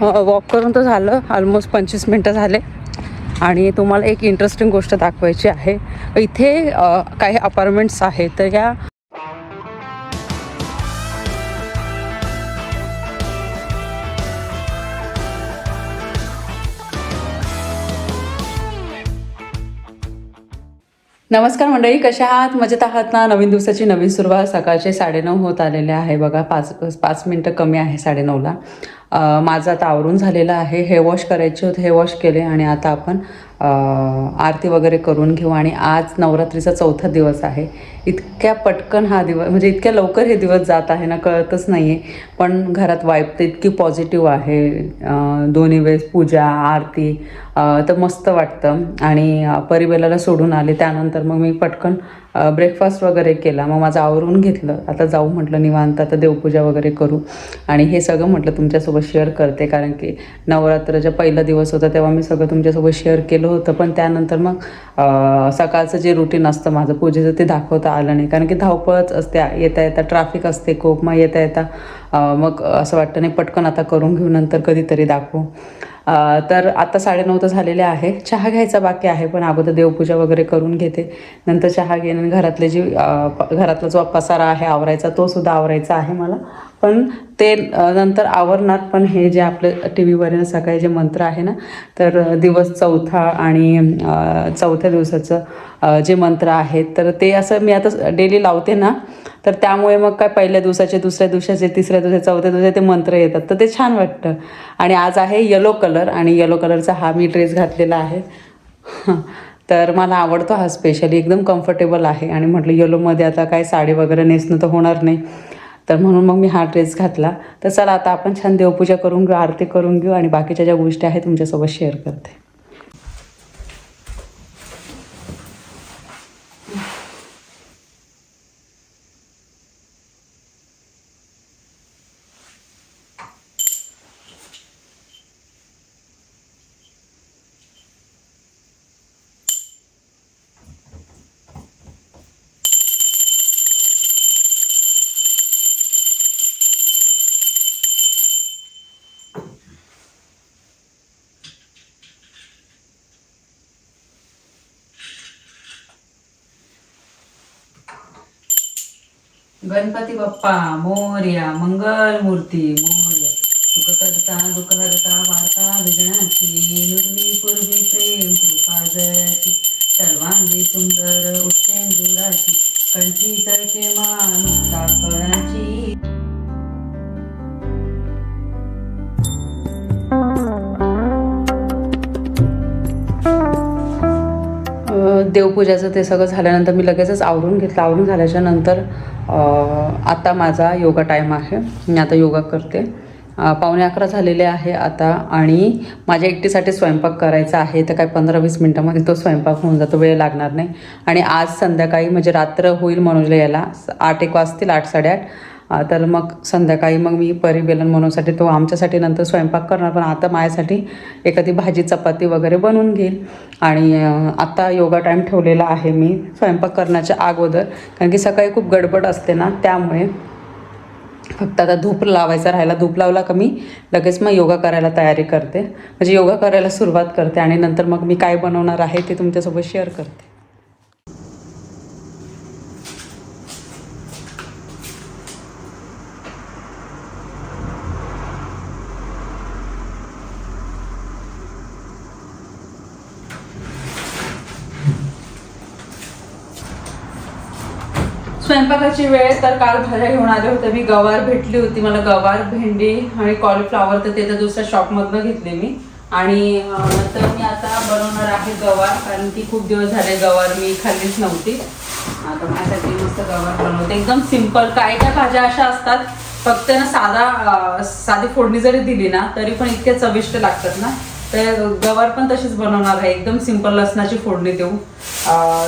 हो, वॉक करून तर झालं. ऑलमोस्ट पंचवीस मिनटं झाले. आणि तुम्हाला एक इंटरेस्टिंग गोष्ट दाखवायची आहे. इथे काही अपार्टमेंट्स आहेत. तर या नमस्कार मंडळी कशा आहात? मजेत आहात ना? नवीन दिवसाची नवीन सुरुवात. सकाळचे साडेनऊ होत आलेले आहे. बघा पाच पाच मिनटं कमी आहे साडेनऊला. माझं आता आवरून झालेलं आहे. हे वॉश करायचे होते हे वॉश केले आणि आता आपण आरती वगैरे करून घेऊ. आणि आज नवरात्रीचा चौथा दिवस आहे. इतक्या पटकन हा दिवस म्हणजे इतक्या लवकर हे दिवस जात आहे ना कळतच नाही आहे पण घरात वाईफ तर इतकी पॉझिटिव्ह आहे. दोन्ही वेळेस पूजा आरती तर मस्त वाटतं. आणि परिवेलाला परिबेलाला सोडून आले त्यानंतर मग मी पटकन ब्रेकफास्ट वगैरे केला. मग माझं आवरून घेतलं. आता जाऊ म्हटलं निवांत. आता देवपूजा वगैरे करू. आणि हे सगळं म्हटलं तुमच्यासोबत शेअर करते. कारण की नवरात्राचा पहिला दिवस होता तेव्हा मी सगळं तुमच्यासोबत शेअर केलं होतं. पण त्यानंतर मग सकाळचं जे रुटीन असतं माझं पूजेचं ते दाखवता आलं नाही. कारण की धावपळच असते. येता येता ट्रॅफिक असते खूप. मग येता येता मग असं वाटतं नाही पटकन आता करून घेऊ. नंतर कधीतरी दाखवू. तर आता साडेनऊ तर झालेले आहे. चहा घ्यायचा बाकी आहे पण अगोदर देवपूजा वगैरे करून घेते. नंतर चहा घेणं आणि घरातले जी घरातला जो पसारा आहे आवरायचा तो सुद्धा आवरायचा आहे मला. पण ते नंतर आवरणार. पण हे जे आपलं टी व्हीवरील सकाळी जे मंत्र आहे ना तर दिवस चौथा आणि चौथ्या दिवसाचं जे मंत्र आहेत तर ते असं मी आता डेली लावते ना तर त्यामुळे मग काय पहिल्या दिवसाचे दुसऱ्या दिवसाचे तिसऱ्या दिवसाचे चौथ्या दिवसाचे ते मंत्र येतात. तर ते छान वाटतं. आणि आज आहे येलो कलर आणि येलो कलरचा हा मी ड्रेस घातलेला आहे. तर मला आवडतो हा स्पेशली एकदम कम्फर्टेबल आहे. आणि म्हटलं येलोमध्ये आता काय साडी वगैरे नेसणं तर होणार नाही. तर म्हणून मग मी हा ड्रेस घातला. तर चला आता आपण छान देवपूजा करून घेऊ आरती करून घेऊ आणि बाकीच्या ज्या गोष्टी आहेत तुमच्यासोबत शेअर करते. गणपती बाप्पा मोर्या मंगल मूर्ती मोर्या. सुख करता दुःख हरता वार्ता विघ्नाची नुरवी पूर्वी प्रेम कृपा जयाची. सर्वांगी सुंदर उच्चेंदुराची कंठी तळके मान फळाची अ, देवपूजाचं ते सगळं झाल्यानंतर मी लगेचच आवरून घेतलं. आवरून झाल्याच्यानंतर आता माझा योगा टाईम आहे. मी आता योगा करते. पावणे अकरा झालेले आहे आता आणि माझ्या एकटीसाठी स्वयंपाक करायचा आहे तर काय पंधरा वीस मिनटामध्ये तो स्वयंपाक होऊन जातो वेळ लागणार नाही. आणि आज संध्याकाळी म्हणजे रात्र होईल मनोजला यायला आठ एक वाजतील आठ साडेआठ. तर मग संध्याकाळी मग मी परिबेलन म्हणूनसाठी तो आमच्यासाठी नंतर स्वयंपाक करणार पण आता माझ्यासाठी एखादी भाजी चपाती वगैरे बनवून घेईल. आणि आत्ता आता योगा टाईम ठेवलेला आहे मी स्वयंपाक करण्याच्या अगोदर कारण की सकाळी खूप गडबड असते ना त्यामुळे फक्त आता धूप लावायचा राहिला धूप लावला का मी लगेच मग योगा करायला तयारी करते. म्हणजे योगा करायला सुरुवात करते आणि नंतर मग मी काय बनवणार आहे ते तुमच्यासोबत शेअर करते. स्वयंपाकाची वेळ तर काल भाज्या घेऊन आले होते. मी गवार भेटली होती. मला गवार भेंडी आणि कॉलीफ्लावर तर ते तर दुसऱ्या शॉपमधनं घेतले मी. आणि नंतर मी आता बनवणार आहे गवार कारण की खूप दिवस झाले गवार मी खाल्लीच नव्हती. आता माझ्यासाठी मस्त गवार बनवते. एकदम सिंपल काय काय भाज्या अशा असतात फक्त ना साधा साधी फोडणी जरी दिली ना तरी पण इतके चविष्ट लागतात ना. तर गवार पण तशीच बनवणार आहे. एकदम सिंपल लसणाची फोडणी देऊ.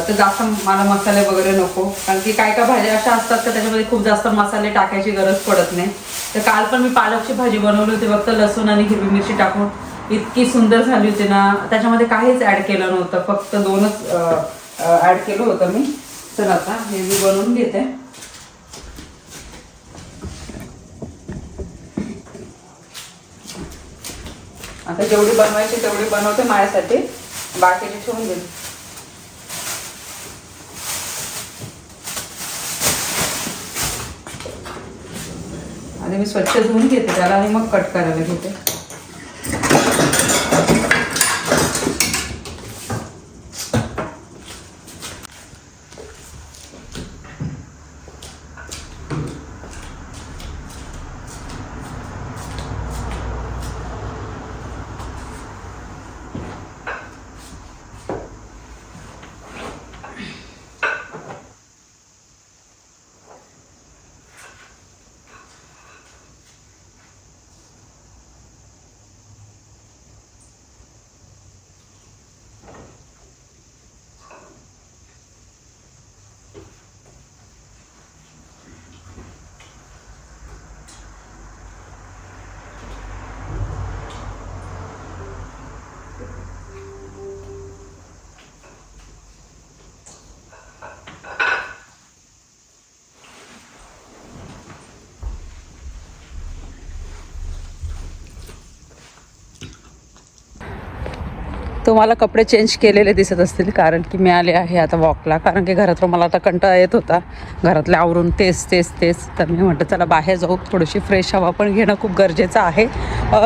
तर जास्त मला मसाले वगैरे नको. कारण की काय काय भाज्या अशा असतात का त्याच्यामध्ये खूप जास्त मसाले टाकायची गरज पडत नाही. तर काल पण मी पालकची भाजी बनवली होती फक्त लसूण आणि हिरवी मिरची टाकून. इतकी सुंदर झाली होती ना. त्याच्यामध्ये काहीच ॲड केलं नव्हतं. फक्त दोनच ॲड केलं होतं मी. चल आता हे मी बनवून घेते. आता जेवढी बनवायची तेवढी बनवते माझ्यासाठी. बाकीची ठेवून देईल आधी मी स्वच्छ धुवून घेते त्याला आणि मग कट करायला घेते. तुम्हाला कपडे चेंज केलेले दिसत असतील कारण की मी आले आहे आता वॉकला कारण की घरातलं मला आता कंटाळा येत होता. घरातले आवरून तेच तेच तेच. तर मी म्हटलं चला बाहेर जाऊ. थोडीशी फ्रेश हवा पण घेणं खूप गरजेचं आहे.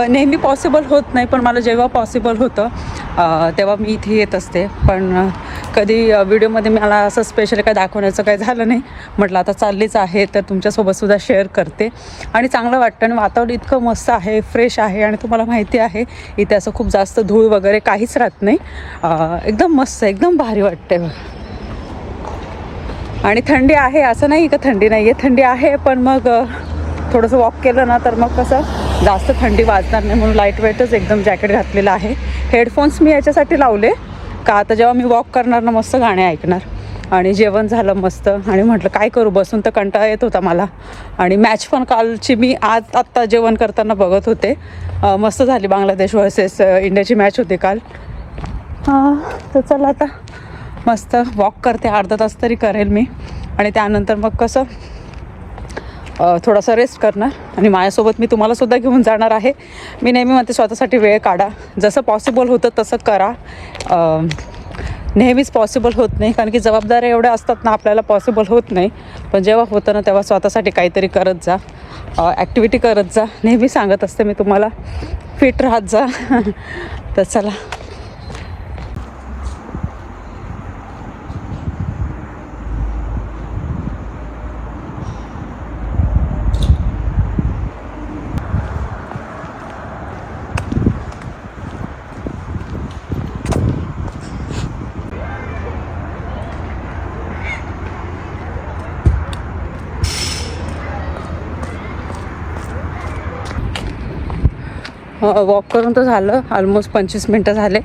नेहमी पॉसिबल होत नाही पण मला जेव्हा पॉसिबल होतं तेव्हा मी इथे येत असते. पण कधी व्हिडिओमध्ये मला असं स्पेशल काय दाखवण्याचं काय झालं नाही. म्हटलं आता चाललीच आहे तर तुमच्यासोबतसुद्धा शेअर करते. आणि चांगलं वाटतं. आणि वातावरण इतकं मस्त आहे फ्रेश आहे. आणि तुम्हाला माहिती आहे इथे असं खूप जास्त धूळ वगैरे काहीच राहत नाही. एकदम मस्त एकदम भारी वाटते आणि थंडी आहे असं नाही का थंडी नाही आहे थंडी आहे पण मग थोडंसं वॉक केलं ना तर मग कसं जास्त थंडी वाजणार नाही म्हणून लाइट वेटच एकदम जॅकेट घातलेलं आहे. हेडफोन्स मी याच्यासाठी लावले. का आता जेव्हा मी वॉक करणार ना मस्त गाणे ऐकणार. आणि जेवण झालं मस्त. आणि म्हटलं काय करू? बसून तर कंटाळा येत होता मला. आणि मॅच पण कालची मी आज आत्ता जेवण करताना बघत होते. मस्त झाली बांगलादेश वर्सेस इंडियाची मॅच होती काल. हां तर चला आता मस्त वॉक करते. अर्धा तास तरी करेल मी. आणि त्यानंतर मग कसं थोडासा रेस्ट करणार. आणि माझ्यासोबत मी तुम्हालासुद्धा घेऊन जाणार आहे. मी नेहमी म्हणते स्वतःसाठी वेळ काढा. जसं पॉसिबल होतं तसं करा. नेहमीच पॉसिबल होत नाही. कारण की जबाबदाऱ्या एवढ्या असतात ना आपल्याला पॉसिबल होत नाही. पण जेव्हा होतं ना तेव्हा स्वतःसाठी काहीतरी करत जा. ॲक्टिव्हिटी करत जा. नेहमी सांगत असते मी तुम्हाला. फिट राहत जा. तर चला. वॉक करून तर झालं. ऑलमोस्ट पंचवीस मिनटं झाले.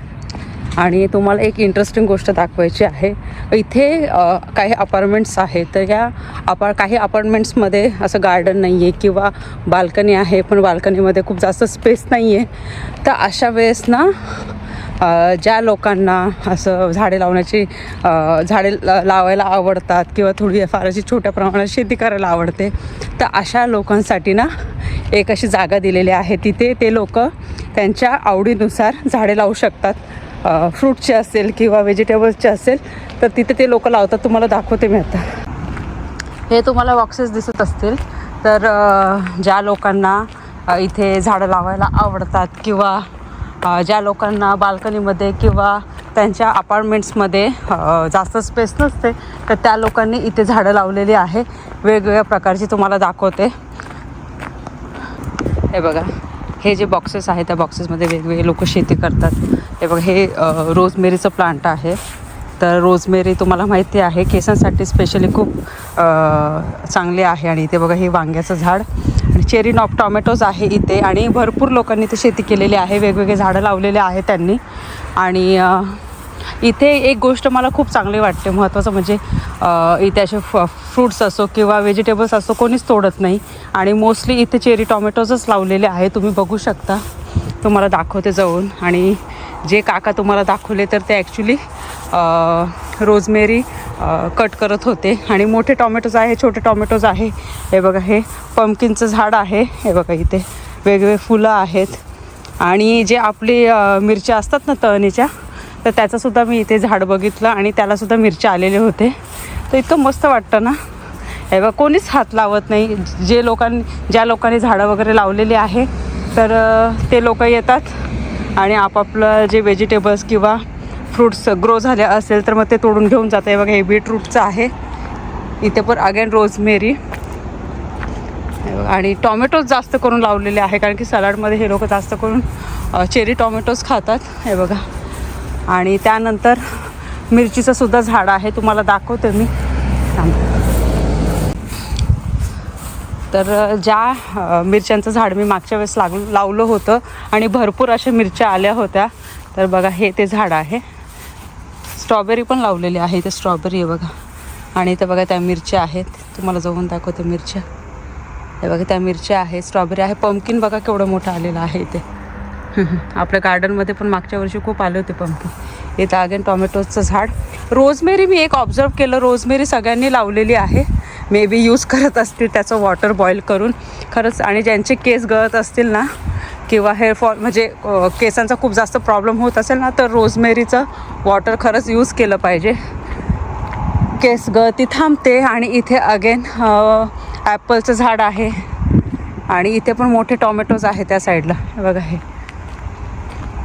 आणि तुम्हाला एक इंटरेस्टिंग गोष्ट दाखवायची आहे. इथे काही अपार्टमेंट्स आहेत. तर या अपार काही अपार्टमेंट्समध्ये असं गार्डन नाही आहे किंवा बाल्कनी आहे पण बाल्कनीमध्ये खूप जास्त स्पेस नाही आहे तर अशा वेळेस ना ज्या लोकांना असं झाडे लावण्याची झाडे लावायला आवडतात किंवा थोडी फार अशी छोट्या प्रमाणात शेती करायला आवडते तर अशा लोकांसाठी ना एक अशी जागा दिलेली आहे. तिथे ते लोक त्यांच्या आवडीनुसार झाडे लावू शकतात. फ्रूटचे असेल किंवा व्हेजिटेबल्सचे असेल तर तिथे ते लोक लावतात. तुम्हाला दाखवते मी आता. हे तुम्हाला बॉक्सेस दिसत असतील. तर ज्या लोकांना इथे झाडं लावायला आवडतात किंवा ज्या लोकांना बाल्कनीमध्ये किंवा त्यांच्या अपार्टमेंट्समध्ये जास्त स्पेस नसते तर त्या लोकांनी इथे झाडं लावलेली आहे. वेगवेगळ्या प्रकारची तुम्हाला दाखवते. हे बघा हे जे बॉक्सेस आहे त्या बॉक्सेसमध्ये वेगवेगळे लोक शेती करतात. हे बघा हे रोजमेरीचं प्लांट आहे. तर रोजमेरी तुम्हाला माहिती आहे केसांसाठी स्पेशली खूप चांगले चांगली आहे आणि इथे बघा हे वांग्याचं झाड. आणि चेरी नॉप टॉमॅटोज आहे इथे आणि भरपूर लोकांनी इथे शेती केलेली आहे वेगवेगळे झाडं लावलेले आहे त्यांनी. आणि इथे एक गोष्ट मला खूप चांगली वाटते महत्त्वाचं म्हणजे इथे असे फ फ्रूट्स असो किंवा व्हेजिटेबल्स असो कोणीच तोडत नाही. आणि मोस्टली इथे चेरी टॉमॅटोजच लावलेले आहे तुम्ही बघू शकता. तुम्हाला दाखवते जाऊन. आणि जे काका तुम्हाला दाखवले तर ते ॲक्च्युली रोजमेरी कट करत होते. आणि मोठे टॉमॅटोज आहे छोटे टॉमॅटोज आहे. हे बघा हे पम्किनचं झाड आहे. हे बघा इथे वेगवेगळे फुलं आहेत. आणि जे आपली मिरच्या असतात ना तळणीच्या तर त्याचंसुद्धा मी इथे झाड बघितलं आणि त्यालासुद्धा मिरच्या आलेले होते. तर इतकं मस्त वाटतं ना? हे बघा कोणीच हात लावत नाही. जे लोकांनी ज्या लोकांनी झाडं वगैरे लावलेली आहे तर ते लोक येतात. आणि आपापलं जे व्हेजिटेबल्स किंवा फ्रूट्स ग्रो झाले असेल तर मग ते तोडून घेऊन जातं आहे. बघा हे बीटरूटचं आहे. इथे पण अगेन रोजमेरी आणि टॉमॅटोज जास्त करून लावलेले आहे कारण की सलाडमध्ये हे लोक जास्त करून चेरी टॉमॅटोज खातात. हे बघा. आणि त्यानंतर मिरचीचं सुद्धा झाड आहे. तुम्हाला दाखवते मी. थांबा. तर ज्या मिरच्यांचं झाड मी मागच्या वेळेस लाग लावलं होतं आणि भरपूर अशा मिरच्या आल्या होत्या. तर बघा हे ते झाड आहे. स्ट्रॉबेरी पण लावलेली आहे ते स्ट्रॉबेरी आहे बघा. आणि इथं बघा त्या मिरच्या आहेत. तुम्हाला जाऊन दाखवते मिरच्या. हे बघा त्या मिरच्या आहे स्ट्रॉबेरी आहे. पंपकिन बघा केवढं मोठं आलेलं आहे इथे. आपल्या गार्डनमध्ये पण मागच्या वर्षी खूप आले होते पंपकिन इथं अगेन टॉमॅटोचं झाड. रोजमेरी मी एक ऑब्झर्व केलं. रोजमेरी सगळ्यांनी लावलेली आहे. मे बी यूज करत असतील त्याचं वॉटर बॉईल करून. खरंच आणि ज्यांचे केस गळत असतील ना किंवा हेअरफॉल म्हणजे केसांचा खूप जास्त प्रॉब्लेम होत असेल ना तर रोजमेरीचं वॉटर खरंच यूज केलं पाहिजे. केस गळती थांबते आणि इथे अगेन ॲपलचं झाड आहे. आणि इथे पण मोठे टॉमॅटोज आहे त्या साईडला बघा हे.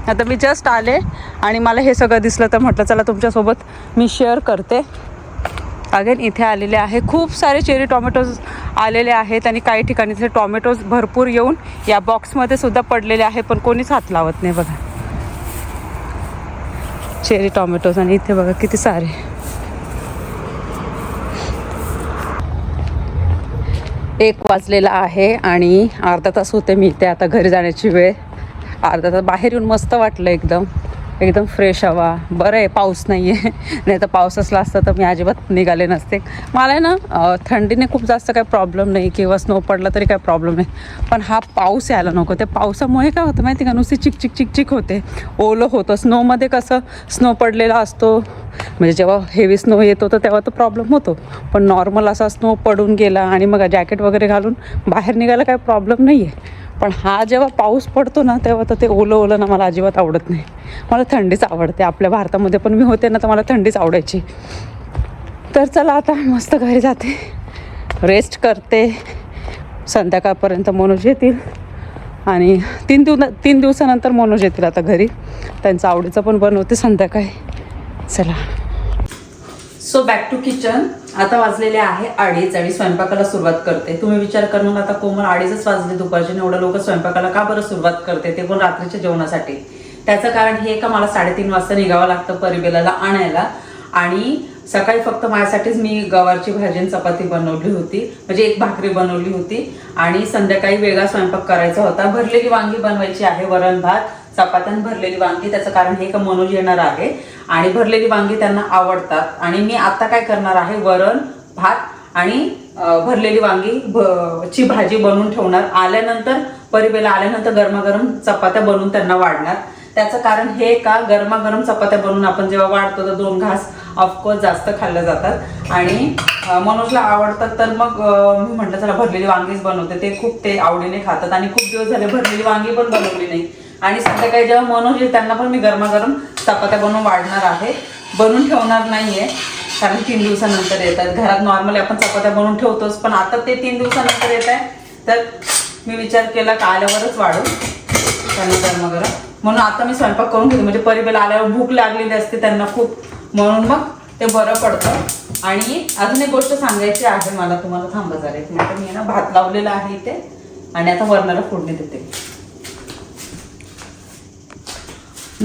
आता मी जस्ट आले आणि मला हे सगळं दिसलं तर म्हटलं चला तुमच्यासोबत मी शेअर करते. अगेन इथे आलेले आहे. खूप सारे चेरी टॉमॅटोज आलेले आहेत आणि काही ठिकाणी तिथे टॉमॅटोज भरपूर येऊन या बॉक्समध्ये सुद्धा पडलेले आहे पण कोणीच हात लावत नाही बघा. चेरी टॉमॅटोज आणि इथे बघा किती सारे. एक वाजलेला आहे आणि अर्धा तास होते मी इथे आता घरी जाण्याची वेळ. अर्धा तास बाहेर येऊन मस्त वाटलं एकदम. एकदम फ्रेश हवा. बरं आहे पाऊस नाही आहे नाही तर पाऊस असला असता तर मी अजिबात निघाले नसते. मला आहे ना थंडीने खूप जास्त काही प्रॉब्लेम नाही किंवा स्नो पडला तरी काही प्रॉब्लेम नाही. पण हा पाऊस यायला नको. ते पावसामुळे काय होतं माहिती का? नुसती चिक चिक चिक चिक होते. ओलं होतं. स्नोमध्ये कसं स्नो पडलेला असतो. म्हणजे जेव्हा हेवी स्नो येत होतं तेव्हा तो प्रॉब्लेम होतो. पण नॉर्मल असा स्नो पडून गेला आणि मग जॅकेट वगैरे घालून बाहेर निघायला काही प्रॉब्लेम नाही आहे पण हा जेव्हा पाऊस पडतो ना तेव्हा तर ते ओलं ओलं ना मला अजिबात आवडत नाही. मला थंडीच आवडते. आपल्या भारतामध्ये पण मी होते ना तर मला थंडीच आवडायची. तर चला आता मस्त घरी जाते. रेस्ट करते. संध्याकाळपर्यंत मनोज येतील. आणि तीन दिव तीन दिवसानंतर मनोज येतील आता घरी. त्यांचं आवडीचं पण बनवते संध्याकाळी. चला. सो बॅक टू किचन आता वाजलेले आहे अडीच आणि स्वयंपाकाला सुरुवात करते. तुम्ही विचार करून आता कोमल अडीचच वाजले दुपारचे एवढं लोक स्वयंपाकाला का बरं सुरुवात करते? ते पण रात्रीच्या जेवणासाठी. त्याचं कारण हे का मला साडेतीन वाजता निघावं लागतं परिबेलाला आणायला. आणि सकाळी फक्त माझ्यासाठीच मी गवारची भाजी आणि चपाती बनवली होती. म्हणजे एक भाकरी बनवली होती. आणि संध्याकाळी वेगळा स्वयंपाक करायचा होता. भरलेली वांगी बनवायची आहे वरण भात चपात्यान भरलेली वांगी त्याचं कारण हे का मनोज येणार आहे. आणि भरलेली वांगी त्यांना आवडतात. आणि मी आता काय करणार आहे? वरण भात आणि भरलेली वांगी भ- ची भाजी बनवून ठेवणार. आल्यानंतर परिबेला आल्यानंतर गरमागरम चपात्या बनवून त्यांना वाढणार. त्याचं कारण हे का? गरमागरम चपात्या बनवून आपण जेव्हा वाढतो तर दोन घास ऑफकोर्स जास्त खाल्ल्या जातात. आणि मनोजला आवडतात तर मग मी म्हटलं चला भरलेली वांगीच बनवते. ते खूप ते आवडीने खातात. आणि खूप दिवस झाले भरलेली वांगी पण बनवली नाही. आणि संध्याकाळी जेव्हा मनोज येईल त्यांना पण मी गरमागरम चपात्या बनवून वाढणार आहे. बनवून ठेवणार नाहीये कारण तीन दिवसानंतर येतात. घरात नॉर्मली आपण चपात्या बनवून ठेवतोच पण आता ते तीन दिवसानंतर येत आहे. तर मी विचार केला का आल्यावरच वाढू. त्यांना गरमागरम. म्हणून आता मी स्वयंपाक करून घेते. म्हणजे परिबेला आल्यावर भूक लागलेली असते त्यांना खूप. म्हणून मग ते बरं पडतं. आणि अजून एक गोष्ट सांगायची आहे मला तुम्हाला थांबा जरा एक मिनिट मी ना भात लावलेला आहे इथे. आणि आता वरणाला फोडणी देते.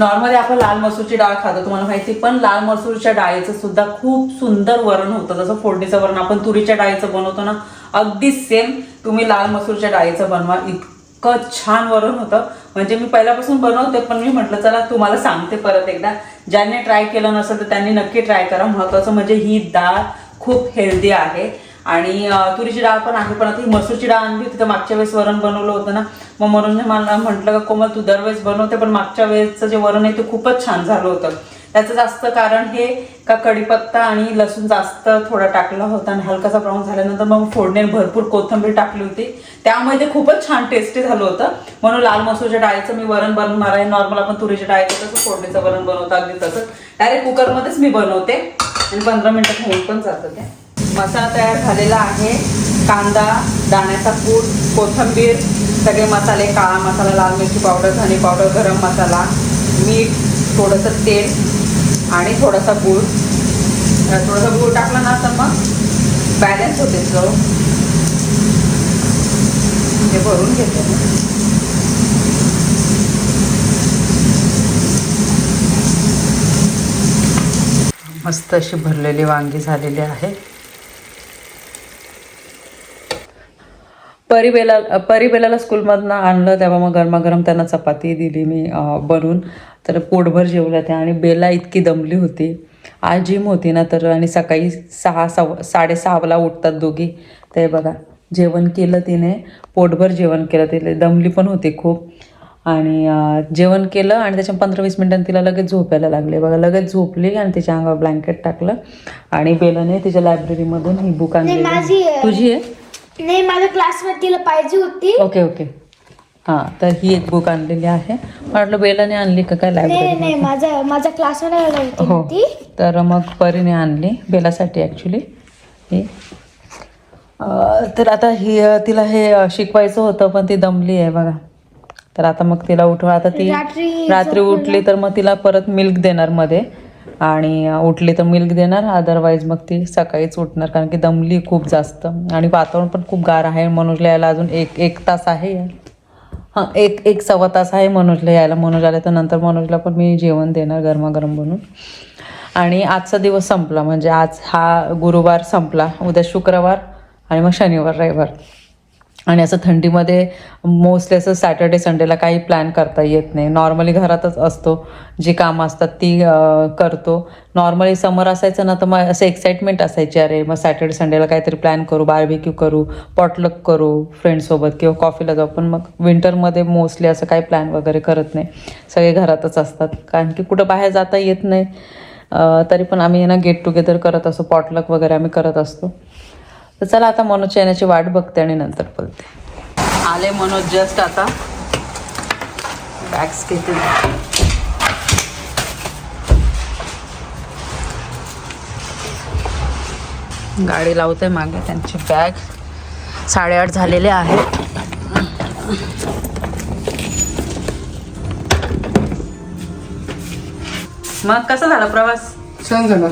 नॉर्मली आपण लाल मसूरची डाळ खातो तुम्हाला माहिती पण लाल मसूरच्या डाळीचं सुद्धा खूप सुंदर वरण होतं. जसं फोडणीचं वरण आपण तुरीच्या डाळीचं बनवतो ना अगदी सेम तुम्ही लाल मसूरच्या डाळीचं बनवा इतकं छान वरण होतं. म्हणजे मी पहिल्यापासून बनवते पण मी म्हटलं चला तुम्हाला सांगते परत एकदा. ज्यांनी ट्राय केलं नसेल तर त्यांनी नक्की ट्राय करा. महत्वाचं म्हणजे ही डाळ खूप हेल्दी आहे. आणि तुरीची डाळ पण आहे पण आता ही मसूरची डाळ आणली होती तर मागच्या वेळेस वरण बनवलं होतं ना. मग म्हणून मला म्हटलं का कोमल तू दरवेळेस बनवते पण मागच्या वेळेसचं जे वरण आहे ते खूपच छान झालं होतं. त्याचं जास्त कारण हे का कढीपत्ता आणि लसूण जास्त थोडा टाकला होता आणि हलकासा ब्राऊन झाल्यानंतर मग फोडणे भरपूर कोथिंबीर टाकली होती. त्यामुळे ते खूपच छान टेस्टी झालं होतं. म्हणून लाल मसूरच्या डाळीचं मी वरण बनवून मारा नॉर्मल आपण तुरीच्या डाळीचं तसं फोडणीचं वरण बनवतो अगदी तसं. डायरेक्ट कुकरमध्येच मी बनवते. आणि पंधरा मिनिटात होऊन पण जातं ते मसाला तयार झालेला आहे. कांदा दाण्याचा पूड कोथिंबीर सगळे मसाले काळा मसाला लाल मिरची पावडर धने पावडर गरम मसाला मीठ थोडंसं तेल आणि थोडासा गूळ. थोडंसं थोडासा गूळ टाकला ना तर मग बॅलन्स होते चव हे भरून घेते मस्त अशी भरलेली वांगी झालेली आहे. परिबेला परिबेलाला स्कूलमधनं आणलं तेव्हा मग गरमागरम त्यांना चपाती दिली मी बनवून. तर पोटभर जेवल्या त्या आणि बेला इतकी दमली होती. आज जिम होती ना तर आणि सकाळी सहा सव साडेसहाला उठतात दोघी. ते बघा जेवण केलं तिने पोटभर जेवण केलं तिने दमली पण होती खूप. आणि जेवण केलं आणि त्याच्या पंधरा वीस मिनिटांनी तिला लगेच झोपायला लागले. बघा लगेच झोपली आणि तिच्या अंगावर ब्लँकेट टाकलं. आणि बेलाने तिच्या लायब्ररीमधून ही बुक आणली. तुझी आहे? नाही माझ्या क्लासमध्ये तिला पाहिजे होती. ओके ओके हां तर ही एक बुक आणलेली आहे. मला वाटलं बेलाने आणली का काय नाही लायब्ररी नाही माझा माझ्या क्लासमध्ये होती हो ना ती. तर मग परीने आणली बेलासाठी ॲक्च्युली ही. अं, तर आता ही अं, तिला हे अं, शिकवायचं होतं पण ती दमली आहे बघा. तर आता मग तिला उठवा. आता ती रात्री रात्री उठली तर मग तिला परत मिल्क देणार मध्ये. आणि उठली तर मिल्क देणार अदरवाईज मग ती सकाळीच उठणार. कारण की दमली खूप जास्त. आणि वातावरण पण खूप गार आहे. मनोजला यायला अजून एक एक तास आहे. हां एक एक सव्वा तास आहे मनोजला यायला. मनोज आले तर नंतर मनोजला पण मी जेवण देणार गरमागरम बनवून आणि आजचा दिवस संपला. म्हणजे आज हा गुरुवार संपला. उद्या शुक्रवार आणि मग शनिवार रविवार. आणि असं थंडीमध्ये मोस्टली असं सॅटर्डे संडेला काही प्लॅन करता येत नाही. नॉर्मली घरातच असतो जी कामं असतात ती करतो. नॉर्मली समर असायचं ना तर मग असं एक्साइटमेंट असायची अरे मग सॅटर्डे संडेला काहीतरी प्लॅन करू बार्बेक्यू करू पॉटलक करू फ्रेंडसोबत किंवा कॉफीला जाऊ. पण मग विंटरमध्ये मोस्टली असं काही प्लॅन वगैरे करत नाही. सगळे घरातच असतात. कारण की कुठं बाहेर जाता येत नाही. तरी पण आम्ही ना गेट टुगेदर करत असतो पॉटलक वगैरे आम्ही करत असतो. तर चला आता मनोजच्या येण्याची वाट बघते आणि नंतर बोलते. आले मनोज जस्ट आता. बॅग्स घेते. गाडी लावते मागे त्यांची बॅग साडेआठ झालेले आहेत. मग कसा झाला प्रवास? छान झाला.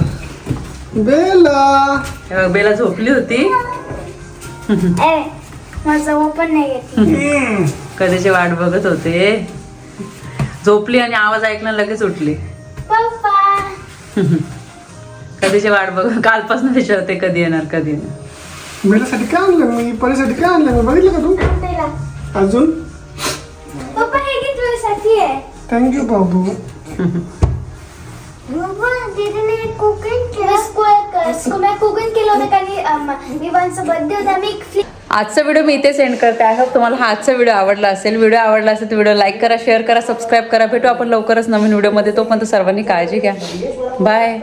बेला. हे बघ, बेला झोपली होती. ए माझा ओपन नाही घेतली कधीची वाट बघत होते. झोपली आणि आवाज ऐकला लगेच उठली. पप्पा. कधीची वाट बघ कालपासून विचारते कधी येणार कधी येणार. बेलासाठी काय आणलं मी परीसाठी काय आणलं मी बघितलं का तू? अजून? पप्पा हे घे तुझ्यासाठी आहे? थँक्यू बाबू. बाबा दीदीने कुकिंग केलं कुकिंग केलं होतं कारण विवांचा बर्थडे होता मी एक फ्लिप आजचा व्हिडिओ मी इथे सेंड करते आय होप तुम्हाला हा आजचा व्हिडिओ आवडला असेल. व्हिडिओ आवडला असेल तर व्हिडिओ लाईक करा शेअर करा सबस्क्राईब करा. भेटू आपण लवकरच नवीन व्हिडिओमध्ये तोपर्यंत सर्वांनी काळजी घ्या. बाय